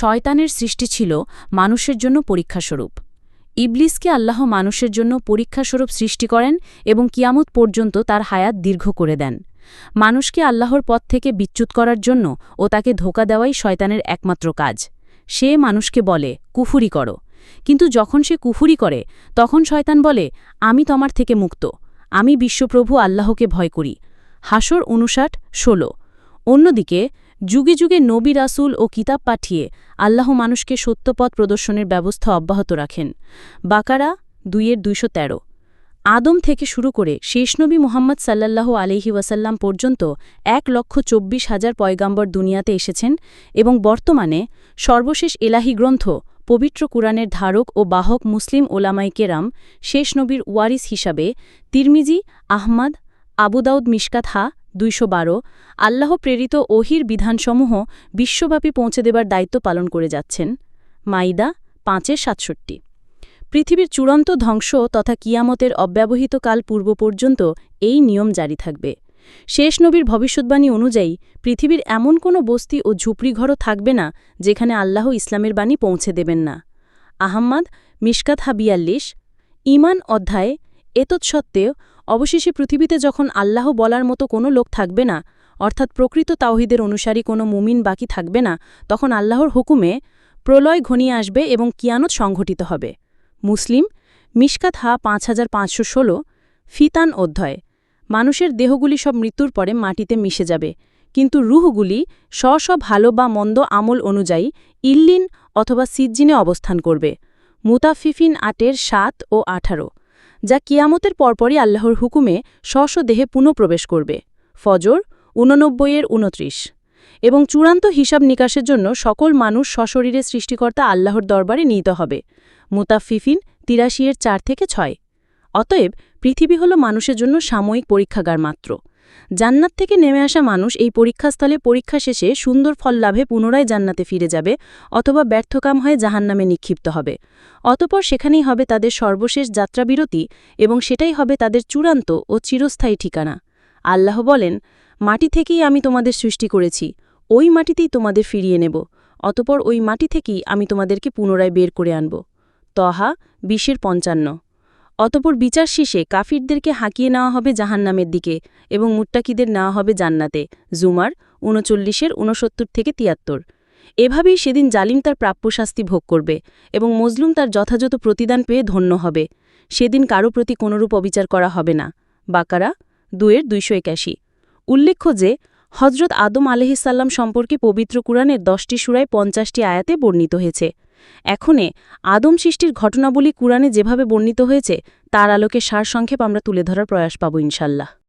শয়তানের সৃষ্টি ছিল মানুষের জন্য পরীক্ষাস্বরূপ। ইবলিসকে আল্লাহ মানুষের জন্য পরীক্ষাস্বরূপ সৃষ্টি করেন এবং কিয়ামত পর্যন্ত তার হায়াত দীর্ঘ করে দেন। মানুষকে আল্লাহর পথ থেকে বিচ্যুত করার জন্য ও তাকে ধোকা দেওয়াই শয়তানের একমাত্র কাজ। সে মানুষকে বলে, কুফুরি করো। কিন্তু যখন সে কুফুরি করে, তখন শয়তান বলে, আমি তোমার থেকে মুক্ত। আমি বিশ্বপ্রভু আল্লাহকে ভয় করি। হাসর অনুষাট ষোলো। অন্যদিকে যুগে যুগে নবী রাসূল ও কিতাব পাঠিয়ে আল্লাহ মানুষকে সত্যপথ প্রদর্শনের ব্যবস্থা অব্যাহত রাখেন। বাকারা দুইয়ের দুইশো তেরো। আদম থেকে শুরু করে শেষ নবী মোহাম্মদ সাল্লাল্লাহ আলহি ওয়াসাল্লাম পর্যন্ত এক লক্ষ চব্বিশ হাজার পয়গাম্বর দুনিয়াতে এসেছেন এবং বর্তমানে সর্বশেষ এলাহি গ্রন্থ, পবিত্র কুরআনের ধারক ও বাহক মুসলিম ওলামাই কেরাম, শেষ নবীর ওয়ারিস হিসাবে তিরমিজি, আহমাদ আবুদাউদ মিশকাত হা দুইশো বারো, আল্লাহ প্রেরিত ওহির বিধানসমূহ বিশ্বব্যাপী পৌঁছে দেবার দায়িত্ব পালন করে যাচ্ছেন। মাইদা পাঁচের সাতষট্টি। পৃথিবীর চূড়ান্ত ধ্বংস তথা কিয়ামতের অব্যবহিত কাল পূর্ব পর্যন্ত এই নিয়ম জারি থাকবে। শেষ নবীর ভবিষ্যৎবাণী অনুযায়ী পৃথিবীর এমন কোনো বস্তি ও ঝুপড়িঘরও থাকবে না যেখানে আল্লাহ ইসলামের বাণী পৌঁছে দেবেন না। আহম্মদ মিশকাত হাবিয়াল্লিশ ইমান অধ্যায়ে এতৎসত্ত্বেও অবশেষে পৃথিবীতে যখন আল্লাহ বলার মতো কোনো লোক থাকবে না, অর্থাৎ প্রকৃত তাওহিদের অনুসারী কোনো মুমিন বাকি থাকবে না, তখন আল্লাহর হুকুমে প্রলয় ঘনিয়ে আসবে এবং কিয়ানত সংঘটিত হবে। মুসলিম, মিশকাত হা পাঁচ হাজার পাঁচশো ষোলো, ফিতান অধ্যায়। মানুষের দেহগুলি সব মৃত্যুর পরে মাটিতে মিশে যাবে, কিন্তু রুহগুলি স্ব স্ব ভালো বা মন্দ আমল অনুযায়ী ইল্লিন অথবা সিজ্জিনে অবস্থান করবে। মুতাফিফিন আটের সাত ও আঠারো। যা কিয়ামতের পরপরই আল্লাহর হুকুমে স্ব দেহে পুনঃপ্রবেশ করবে। ফজর ঊননব্বইয়ের উনত্রিশ এবং চূড়ান্ত হিসাব নিকাশের জন্য সকল মানুষ সশরীরে সৃষ্টিকর্তা আল্লাহর দরবারে নিত হবে। মুতাফিফিন তিরাশি এর চার থেকে ছয়। অতএব পৃথিবী হল মানুষের জন্য সাময়িক পরীক্ষাগার মাত্র। জান্নাত থেকে নেমে আসা মানুষ এই পরীক্ষাস্থলে পরীক্ষা শেষে সুন্দর ফল লাভে পুনরায় জান্নাতে ফিরে যাবে অথবা ব্যর্থকাম হয়ে জাহান্নামে নিক্ষিপ্ত হবে। অতপর সেখানেই হবে তাদের সর্বশেষ যাত্রাবিরতি এবং সেটাই হবে তাদের চূড়ান্ত ও চিরস্থায়ী ঠিকানা। আল্লাহ বলেন, মাটি থেকেই আমি তোমাদের সৃষ্টি করেছি, ওই মাটিতেই তোমাদের ফিরিয়ে নেব, অতপর ওই মাটি থেকেই আমি তোমাদেরকে পুনরায় বের করে আনব। তহা বিশের পঞ্চান্ন। অতপর বিচার শেষে কাফিরদেরকে হাঁকিয়ে নেওয়া হবে জাহান্নামের দিকে এবং মুট্টাকিদের নেওয়া হবে জান্নাতে। জুমার উনচল্লিশের উনসত্তর থেকে তিয়াত্তর। এভাবেই সেদিন জালিম তার প্রাপ্য শাস্তি ভোগ করবে এবং মজলুম তার যথাযথ প্রতিদান পেয়ে ধন্য হবে। সেদিন কারও প্রতি কোনরূপ অবিচার করা হবে না। বাকারা দুয়ের দুইশো একাশি। উল্লেখ্য যে হজরত আদম আলহিসাল্লাম সম্পর্কে পবিত্র কুরআনের দশটি সুরায় পঞ্চাশটি আয়াতে বর্ণিত হয়েছে। এখনে আদম সৃষ্টির ঘটনাবলী কুরআনে যেভাবে বর্ণিত হয়েছে, তার আলোকে সারসংক্ষেপ আমরা তুলে ধরার প্রয়াস পাব ইনশাল্লাহ।